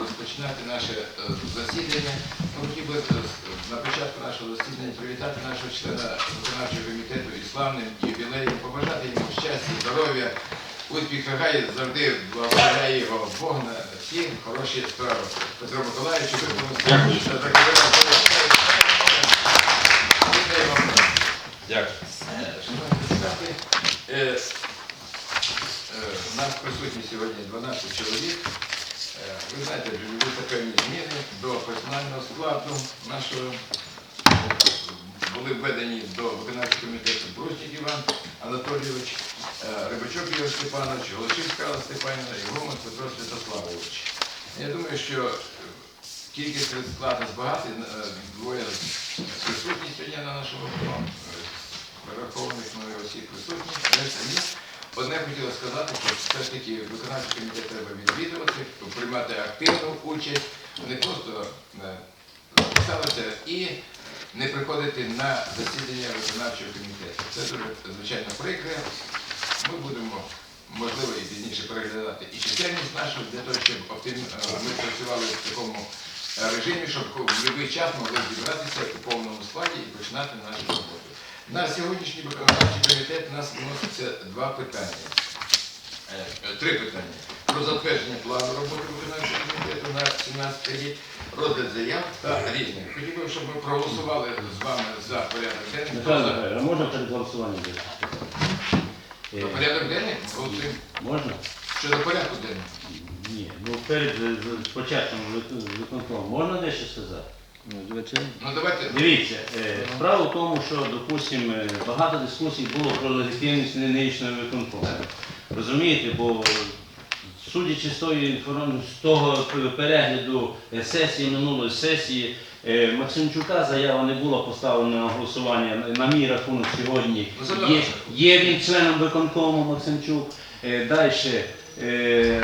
розпочинати наше е, засідання. Ми хотів би е, на початку нашого засідання привітати нашого члена виконавчого комітету із славним ювілеєм, побажати йому щастя, здоров'я, успіху, хай завжди благословляє його Бог на всі хороші справи. Петро Миколаївич, ви Дякую. Дякую. Е, е, нас присутні сьогодні 12 чоловік. Е, Ви знаєте, відбулися певні зміни до персонального складу нашого. Були введені до виконавчого комітету Брустік Іван Анатолійович, е, Рибачок Ігор Степанович, Голошівська Алла Степанівна і Гомон Петро Святославович. Я думаю, що кількість складу збагати, е, двоє присутні сьогодні на нашому перерахованих мною осіб присутні, решта ні. Одне хотіло сказати, що все ж таки виконавчий комітет треба відвідувати, приймати активну участь, не просто е, записалися і не приходити на засідання виконавчого комітету. Це дуже звичайно прикре. Ми будемо, можливо, і пізніше переглядати і чисельність нашу для того, щоб е, ми працювали в такому режимі, щоб в будь-який час могли зібратися у повному складі і починати нашу роботу. На сьогоднішній виконавчий комітет у нас вноситься два питання. Е, е, Три питання. Про затвердження плану роботи виконавчого комітету на 17 рік, розгляд заяв та різних. Хотів би, щоб ми проголосували з вами за порядок денний. Михайло? Михайлович, а можна перед голосуванням бути? Е, За порядок денний? Голосуємо. Можна? Щодо порядку денного. Ні. Ну перед е, з- початком вик- виконкому можна дещо сказати? Ну давайте. Дивіться, е, справа в тому, що, допустимо, е, багато дискусій було про легітимність нинішнього виконкому. Розумієте, бо судячи з, тої, інформ- з того перегляду е, сесії минулої сесії, е, Максимчука заява не була поставлена на голосування. На мій рахунок сьогодні Ну, є, є він членом виконкому Максимчук. Далі,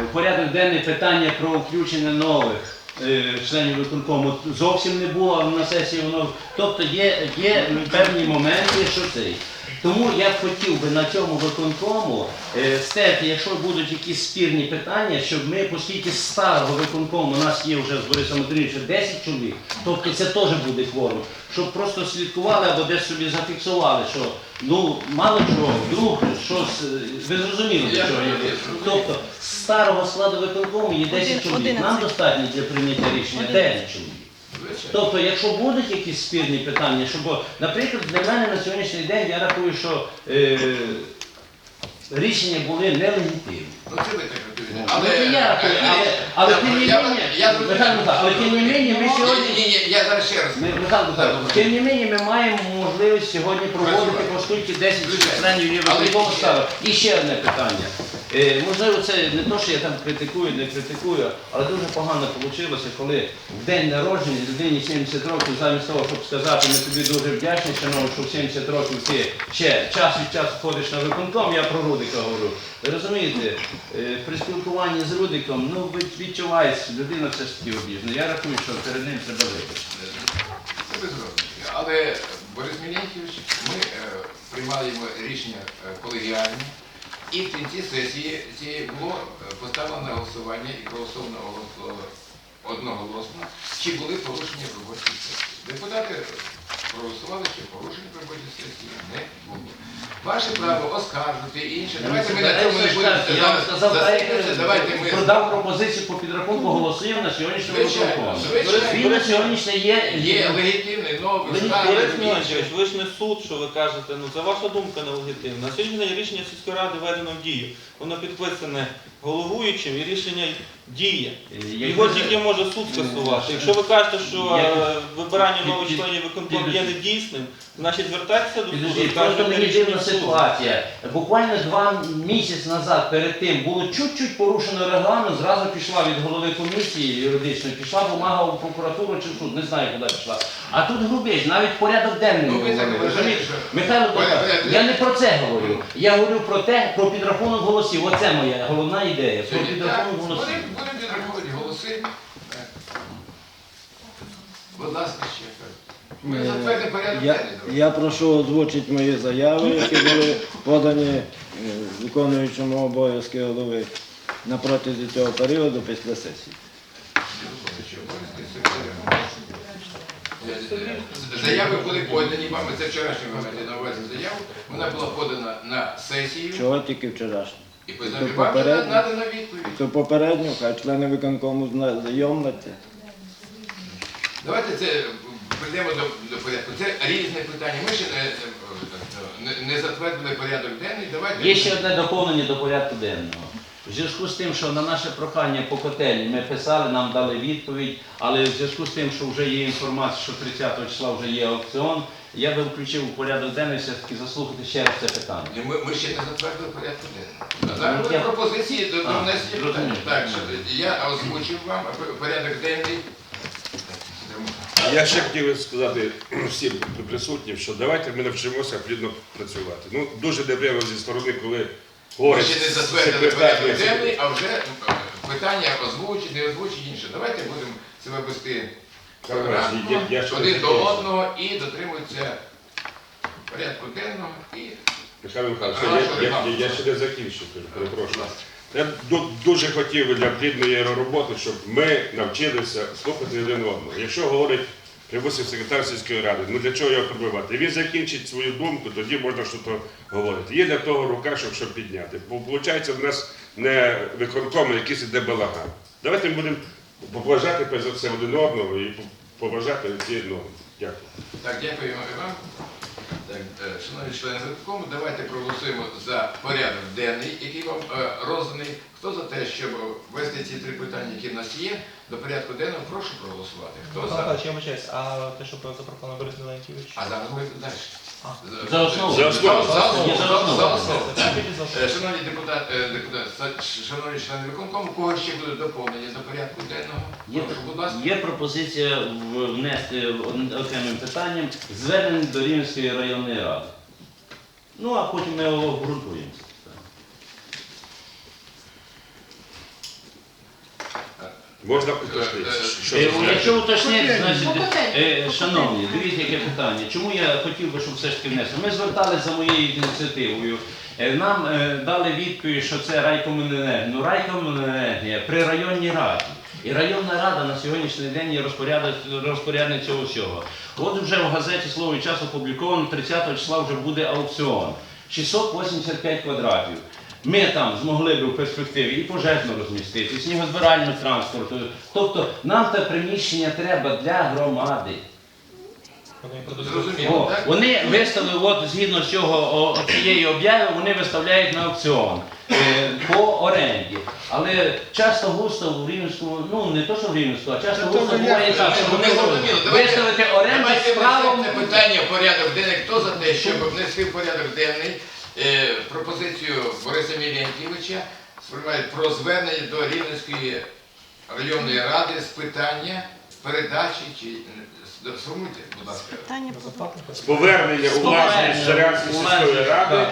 в порядок денний питання про включення нових членів виконкому зовсім не було на сесії воно. Тобто є, є певні моменти, що цей. Тому я б хотів би на цьому виконкому е, стежити, якщо будуть якісь спірні питання, щоб ми, оскільки з старого виконкому у нас є вже з Борисом Андрійовичем 10 чоловік, тобто це теж буде кворум, щоб просто слідкували або десь собі зафіксували, що ну мало чого, вдруг щось, е, ви зрозуміли, до чого я веду. Тобто з старого складу виконкому є 10 чоловік. Нам достатньо для прийняття рішення 9 чоловік. Тобто, якщо будуть якісь спірні питання, щоб, наприклад, для мене на сьогоднішній день я рахую, що е, рішення були нелегітимні. Ну це ви так Ну, це я рахую, але, але тим не я- менше, Михайло Михайлович, але тим не менше, ми Ні, сьогодні. ні, ні, я зараз ще раз. Ми, Михайло Михайлович, тим не менше, ми маємо можливість сьогодні проводити Працювати. по суті 10 Звичайно. членів є Але виконкому. І ще одне питання. Е, можливо, це не то, що я там критикую, не критикую, але дуже погано вийшло, коли в день народження людині 70 років, замість того, щоб сказати, ми тобі дуже вдячні, шановні, що в 70 років ти ще час від часу ходиш на виконком, я про Рудика говорю. Ви розумієте, е, при спілкуванні з Рудиком, ну від- відчувається, людина все ж таки обіжна. Я рахую, що перед ним треба вибачити. Але Борис Мілянківич, ми е, приймали йому рішення колегіальне, і в кінці сесії цієї було е, поставлено на голосування і проголосовано одноголосно, чи були порушення в роботі сесії. Депутати проголосували, що порушень в роботі сесії не було. Ваше право оскаржити і інше. Давайте ми на цьому не будемо. Давайте ми продав пропозицію по підрахунку, голосуємо на сьогоднішньому Звичайно. Він на сьогоднішній є, є легітимний Ви. Міланчевич, ви ж не суд, що ви кажете, ну це ваша думка нелегітимна. На сьогодні день рішення сільської ради введено в дію. Воно підписане головуючим і рішення діє. Його тільки може суд скасувати. Якщо ви кажете, що Я- е, вибирання нових членів виконкому є недійсним, значить звертайтеся до суду. Підожди, і просто скажете мені рішення дивна суду. ситуація. Буквально два місяці назад перед тим було чуть-чуть порушено регламент, зразу пішла від голови комісії юридичної, пішла бумага в прокуратуру чи в суд, не знаю, куди пішла. А тут грубість, навіть порядок денний. Ну, не ви так вважаєте, розумієте? що- Михайло Порядок я не про це говорю. Я говорю про те, про підрахунок голосів. Оце моя головна ідея. Про підрахунок будемо голосів. голоси. Будь ласка, ще. Ми затвердимо порядок Я, денний. я прошу озвучити мої заяви, які були подані е, виконуючому обов'язки голови на протязі цього періоду після сесії. Е, е, Заяви були подані вами, це вчорашній ви маєте на увазі заяву. Вона була подана на сесію Чого тільки вчорашній? І попередньо? надана відповідь. То попередньо, хай члени виконкому зна- знайомляться. Давайте це е, прийдемо до, до порядку. Це різне питання. Ми ще не, не, не затвердили порядок денний. Давайте Є ще одне доповнення до порядку денного. В зв'язку з тим, що на наше прохання по котельні ми писали, нам дали відповідь, але в зв'язку з тим, що вже є інформація, що 30 числа вже є аукціон, я би включив у порядок денний все-таки заслухати ще раз це питання. Ні, Ми, ми ще не затвердили порядку денного. Зараз Ну, були я- пропозиції до, до А, внесення питання. зрозумів. Так, що я озвучив вам порядок денний. Я ще хотів сказати всім присутнім, що давайте ми навчимося плідно працювати. Ну, дуже неприємно зі сторони, коли Ми ще не затвердили порядок денний, а вже е, питання озвучить, не озвучить інше. Давайте будемо себе вести Я- я один до одного і дотримуються порядку денного і Михайло Михайлович, Хорошо, я, я, я, ще не закінчив, перепрошую. Я дуже хотів би для плідної роботи, щоб ми навчилися слухати один одного. Якщо говорить припустимо, секретар сільської ради, ну для чого його прибивати? Він закінчить свою думку, тоді можна щось говорити. Є для того рука, щоб, щоб підняти. Бо виходить, в нас не виконком, якийсь іде балаган. Давайте ми будемо поважати перш за все один одного і поважати ці норми. Дякую. Так, дякую вам. Так, е, шановні члени виконкому, давайте проголосуємо за порядок денний, який вам е, розданий. Хто за те, щоб ввести ці три питання, які в нас є, до порядку денного, прошу проголосувати. Хто за? А те, що запропонував Борис Леонтьович? А зараз ми далі. За основу. За основу. За основу. За основу. за основу. Е, Шановні депутати, е, депутати, са- шановні члени виконкому, у кого ще буде доповнення до порядку денного? Є, Прошу, будь ласка. є пропозиція в- внести од- окремим питанням звернення до Рівненської районної ради. Ну, а потім ми обґрунтуємо. це питання. Можна уточнити, що Е, це? Якщо уточнити, значить, е, шановні, дивіться, яке питання. Чому я хотів би, щоб все ж таки внесли? Ми зверталися за моєю ініціативою. Е, Нам е, дали відповідь, що це райкомуненергія. Ну, райкомуненергія при районній раді. І районна рада на сьогоднішній день є розпорядник- розпорядник цього всього. От вже в газеті слово і час опубліковано, 30 числа вже буде аукціон. 685 квадратів. Ми там змогли б в перспективі і пожежно розмістити, і снігозбиральну транспорту. Тобто нам те приміщення треба для громади. Вони. Зрозуміло, О, так? вони виставили, от згідно з цього о, цієї обяви, вони виставляють на аукціон е, по оренді. Але часто густо в Рівненському, ну не то, що в Рівненську, а часто густо буває так, що вони. Давайте- виставити оренду Давайте з правом. внесемо питання в порядок денний. Хто за те, щоб внести в порядок денний пропозицію Бориса Мілянківича про звернення до Рівненської районної ради з питання передачі чи е, сформуйте, будь ласка. Питання З повернення у власність Зарянської сільської ради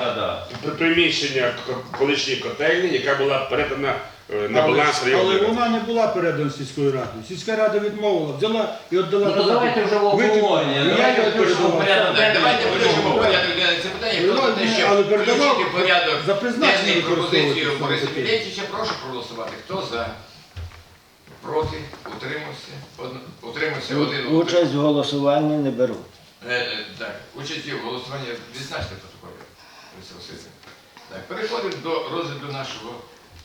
приміщення колишньої котельні, яка була передана е, на Але- баланс Але районної ради. вона не була передана сільською радою. Сільська рада відмовила, взяла і віддала. Ну то назад. давайте вже в Викинула. обговорення. Я Давайте його включимо в передавав. порядок Так, давайте включимо в порядок денний це питання. Хто за те, Ну, щоб але передавав включити в порядок за призначення денний пропозицію використовувати Бориса саме таке. Прошу проголосувати. Хто за? Проти? Утримався? Од- Утримався один. Участь в голосуванні не беру. Е, е, Так, участі в голосуванні відзначте протоколі. Так, переходимо до розгляду нашого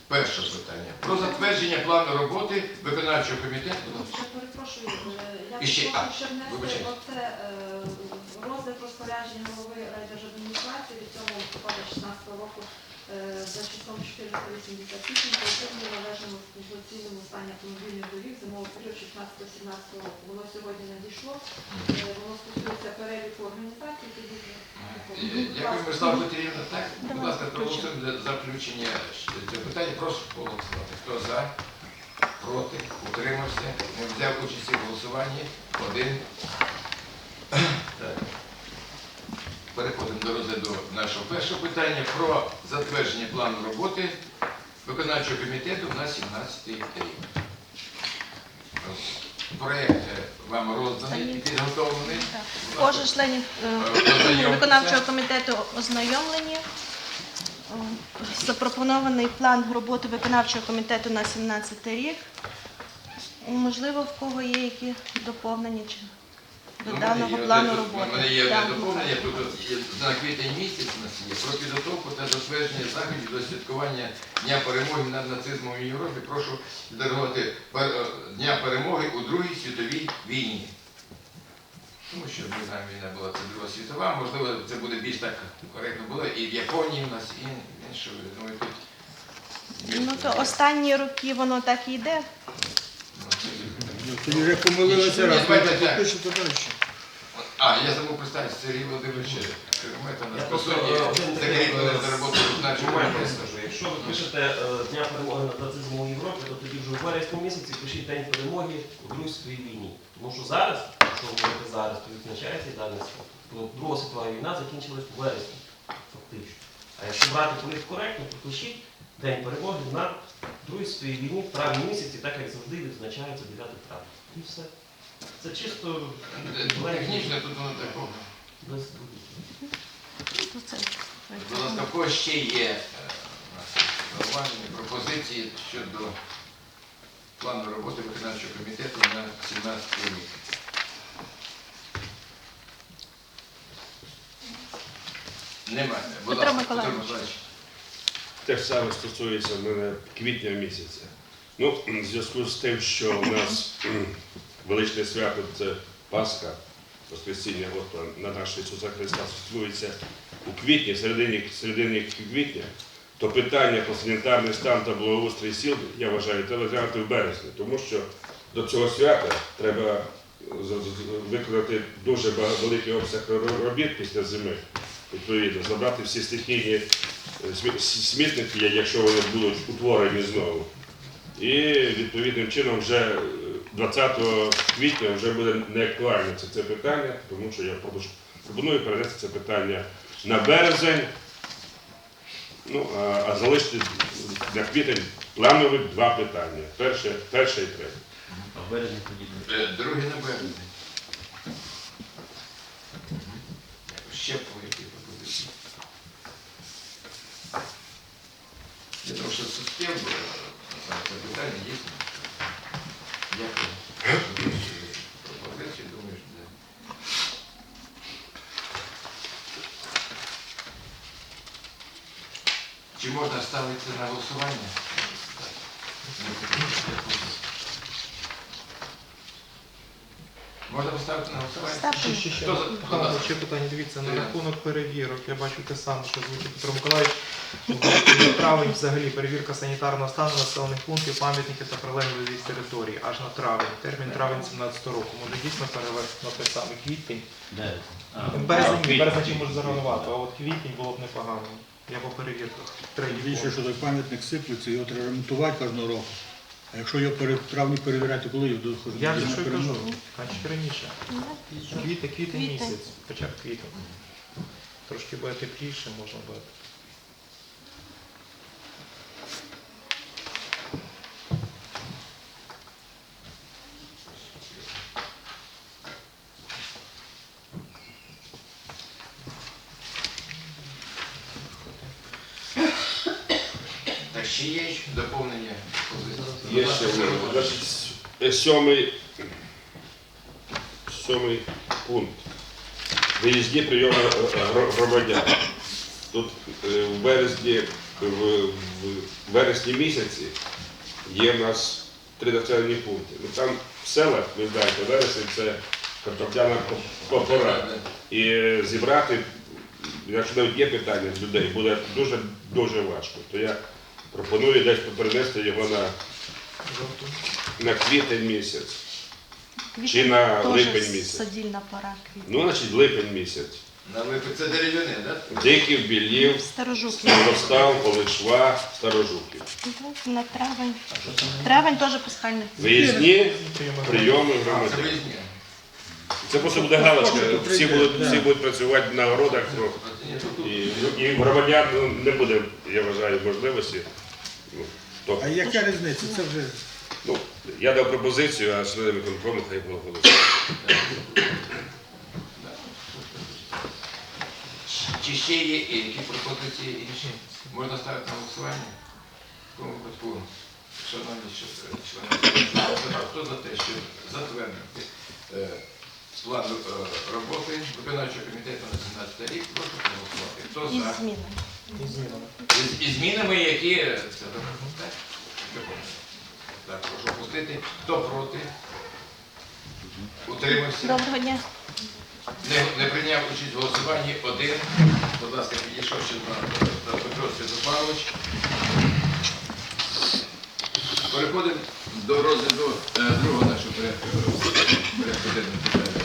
першого питання. Про затвердження плану роботи виконавчого комітету. Ще перепрошую, е, я І ще- прошу ще внести вибачайте. оце е, розгляд розпорядження голови райдержадміністрації від 7 листопада 16 року е, за числом 488, по якому належному в експлуатаційному стані автомобільних доріг зимового періоду 16-17 року. Воно сьогодні надійшло, е, воно стосується переліку організацій, які будуть Дякую, Мирослава Петрівна. Так, будь ласка, проголосуємо за за включення цього питання. Прошу голосувати. Хто за, проти, утримався, не взяв участі в голосуванні. Один. Так. Переходимо до розгляду нашого першого питання про затвердження плану роботи виконавчого комітету на 17 рік. Проєкт е, вам розданий і підготовлений. Кожен членів е, виконавчого комітету ознайомлені. Запропонований план роботи виконавчого комітету на 17 рік. Можливо, в кого є які доповнення чи Ну, до даного плану роботи. У мене є одне доповнення, тут от на квітень місяць у нас є про підготовку та затвердження заходів до святкування Дня перемоги над нацизмом в Європі. Прошу пер- е, Дня перемоги у Другій світовій війні. Тому що ми знаємо, війна була це Друга світова, можливо, це буде більш так коректно було і в Японії у нас, і інше. Ну, тут. Ну то останні роки воно так і йде. Ну, це- вже помилилися раз, пишете далі. А, я забув представити Сергій Володимирович Я на присутній е, такий, за роботу виконавчого скажу. Якщо ви пишете е, Дня перемоги над нацизмом у Європі, то тоді вже у вересні місяці пишіть День перемоги Другій світовій війні. Тому що зараз, якщо ви говорите зараз, то відзначається і. То Друга світова війна закінчилась у вересні, фактично. А якщо брати політкоректно, то пишіть День перемоги на Другій світовій війні в травні місяці, так як завжди відзначається 9 травня. І все. Це чисто Технічно тут воно такого. ласка, в кого ще є е, зауваження, пропозиції щодо плану роботи виконавчого комітету на 17 рік? Немає. Будь Петро ласка, Миколайович. Миколайович. Те ж саме стосується в мене квітня місяця. Ну, в зв'язку з тим, що у нас величне свято це Пасха, Воскресіння Господа на нашого Ісуса Христа стосується у квітні, середині, середині квітня, то питання про санітарний стан та благоустрій сіл, я вважаю, треба розглянути в березні, тому що до цього свята треба з- виконати дуже великий обсяг робіт після зими, відповідно, забрати всі стихійні е, смітники, якщо вони будуть утворені знову. І відповідним чином вже е, 20 квітня вже буде неактуальне це, це питання, тому що я пропоную- перенести це питання на березень, ну, а, а залишити на квітень планові два питання. Перше, перше і третє. А в березні тоді. Е, Друге на березні. Ще по які пропозиції? Я думаю, що питання дійсно. Дякую. Пропозиції, думаю, що да. Ставити на голосування? Можна поставити на голосування? Ставте. Ще, ще, Хто за- ще питання. Дивіться, на рахунок перевірок. Я бачу те саме, що звучить Петро Миколаївич. В Травень взагалі перевірка санітарного стану населених пунктів, пам'ятників та прилеглих від території. Аж на травень. Термін травень 17 року. Може дійсно перевести на той самий квітень. Де? А, Березень, квітень. березень чи може заранувати, а от квітень було б непогано. Я по перевірках. Більше, що той пам'ятник сиплеться, його треба ремонтувати кожного року. А якщо його пере- травні перевіряти, коли його доходить? Я за що й кажу, значить раніше. Квіти, квітень місяць, початок квітня. квітень. Трошки буде тепліше, можна буде. Так, ще є доповнення позиції? Є ще в е, сьомий, сьомий пункт. Виїзні прийоми е, громадян. Тут е, в березні, в, в вересні місяці є в нас три населені пункти. Ну, там в селах, ви знаєте, вересень це картопляна по- пора. І е, зібрати, якщо навіть є питання з людей, буде дуже дуже важко. То я пропоную десь перенести його на на квітень місяць. квітень Чи на липень місяць? Садільна пора квітень. Ну, значить, липень місяць. На липи це дерев'яне, так? Диків, білів, Старожуки. старостав, полишва, старожуків. На травень. Травень теж пасхальний. Виїзні Прийоми громадян. Це просто буде галочка. Всі будуть, всі будуть працювати на городах. І, і громадян ну, не буде, я вважаю, можливості. Ну, то, А яка різниця? Це вже ну, я дав пропозицію, а члени виконкому хай голосують. Чи ще є і які пропозиції інші? Можна ставити на голосування? В якому випадку, шановні члени, Хто за те, щоб затвердити е, план е, роботи виконавчого комітету на 17 рік, прошу проголосувати. Хто за? зміни. І, і змінами, які е, це добре, так? Так, прошу опустити. Хто проти? Утримався? Доброго дня. Не, не прийняв участь в голосуванні один. Будь ласка, підійшов ще на Петро Святославович. Переходимо до розгляду е, другого нашого порядку, порядку денного питання.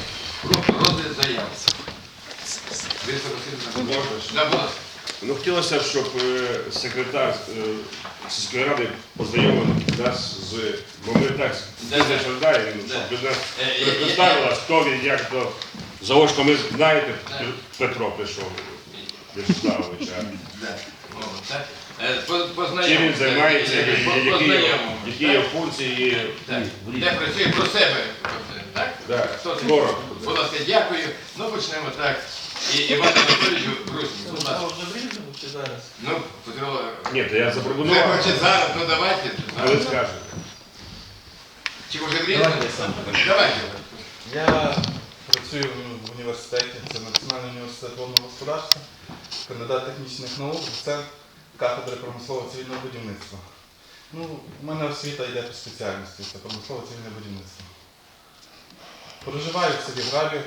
Про розгляд заяв. Можна? Да, будь ласка. Ну, хотілося б, щоб е, секретар е, сільської ради познайомив нас з. Не да. щоб нас Е, представила, хто він, як то. Заочно ми знаєте, Петро прийшов, Вячеславович. Так. Е, Чим він займається, Е, які його- які його функції. Так. Де працює про себе. Так? Да. Хто це? Коротко. Будь ласка, дякую. Ну, почнемо так. І Іван Анатолійович Брусник, будь ласка. вже в чи зараз? Ну, Петро, Ні, то я ви запропонував, хочете зараз, ну давайте. а ви скажете. Чи може врізати? Давайте. Я працюю в університеті, це Національний університет водного господарства, кандидат технічних наук, це кафедра промислового цивільного будівництва. Ну, у мене освіта йде по спеціальності, це промислове цивільне будівництво. Проживаю в селі Грабі,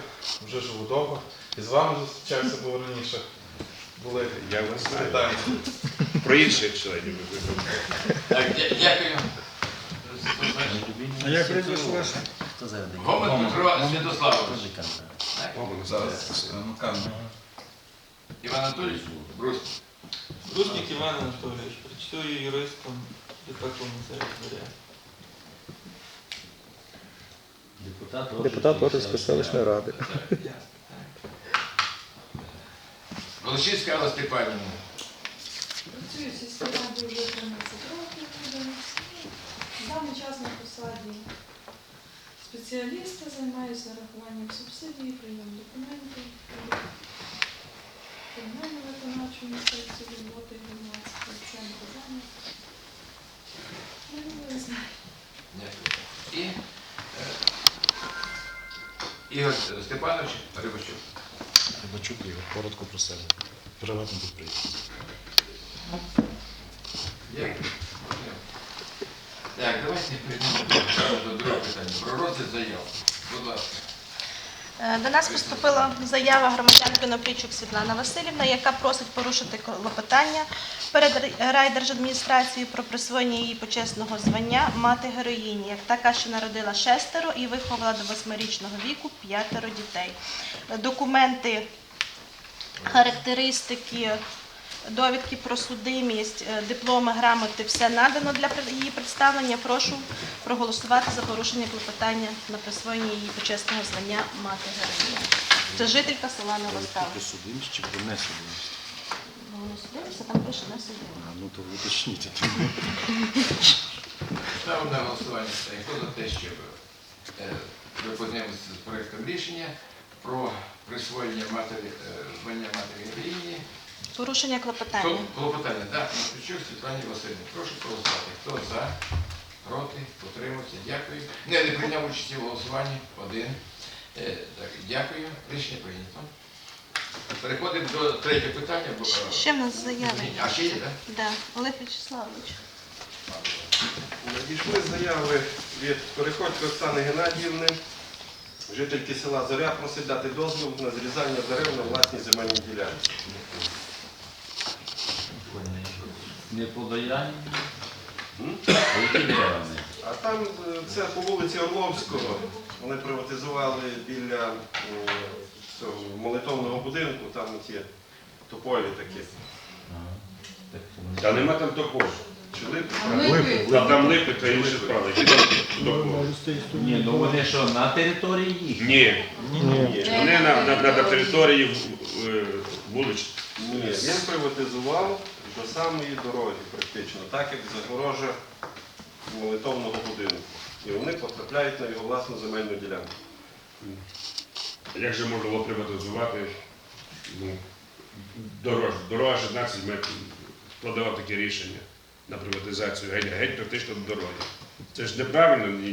вже живу довго. І з вами зустрічався, бо раніше були Я вас вітання. Про інших членів. Так, дякую. А як прізвище ваше? Гомон Петро Святославович. Зараз. Іван Анатолійович Брусник. Русник Іван Анатолійович, працюю юристом комісаря Зоря. Депутат Оржицької селищної ради. Волочинська Алла Степанівна. Працюю в сільській раді вже 13 років. В даний час на посаді спеціаліста займаюся нарахуванням субсидій, прийом документів, комунальну виконавчу інспекцію роботи громадського центру зайнятості. Ну, ви знаєте. Дякую. І е, Ігор Степанович Рибачук. Рибачук Ігор, коротко про себе. Приватний підприємство. Дякую. Так, давайте перейдемо до другого питання. Про розгляд заяв. Будь ласка. Е, До нас поступила заява громадянки Наплічук Світлана Васильівна, яка просить порушити клопотання перед райдержадміністрацією про присвоєння її почесного звання мати героїні, як така, що народила шестеро і виховала до восьмирічного віку п'ятеро дітей. Документи, характеристики, довідки про судимість, е, дипломи, грамоти, все надано для її представлення. Прошу проголосувати за порушення клопотання на присвоєння її почесного звання мати героїні. Це жителька села Новостава. Судимість чи про несудимість? Ну, воно судимося, там пише не судимість. Ну то уточніть. Ставимо на голосування. Хто за те, щоб е, познайомилися з проєктом рішення про присвоєння матері, е, звання матері героїні. Порушення клопотання. клопотання? Так, Москвичук Світлані Васильівні. Прошу проголосувати. Хто за? Проти? Утримався? Дякую. Не, не прийняв участі в голосуванні. Один. Е, Так, дякую. Рішення прийнято. Переходимо до третього питання. бо, е, Ще в нас заяви. А ще є, так? Да. Олег Вячеславович. Надійшли заяви від Переходько Оксани Геннадіївни, жительки села Зоря, просить дати дозвіл на зрізання дерев на власній земельній ділянці. Не подаяння. М? Які дерева? А там е, це по вулиці Орловського. Вони приватизували біля е, цього молитовного будинку, там ті тополі такі. Та нема там. Чи липи? Там, там липи та інші справи. Там. Ні, ну вони що, на території їх? Ні. Ні. Вони на, на, на території е, вулич. Ні, він приватизував до самої дороги практично, так як загорожа молитовного будинку. І вони потрапляють на його власну земельну ділянку. Як же можна було приватизувати ну, дорожу? Дорога 16 метрів. Хто таке рішення на приватизацію? Геть, геть практично до дороги. Це ж неправильно.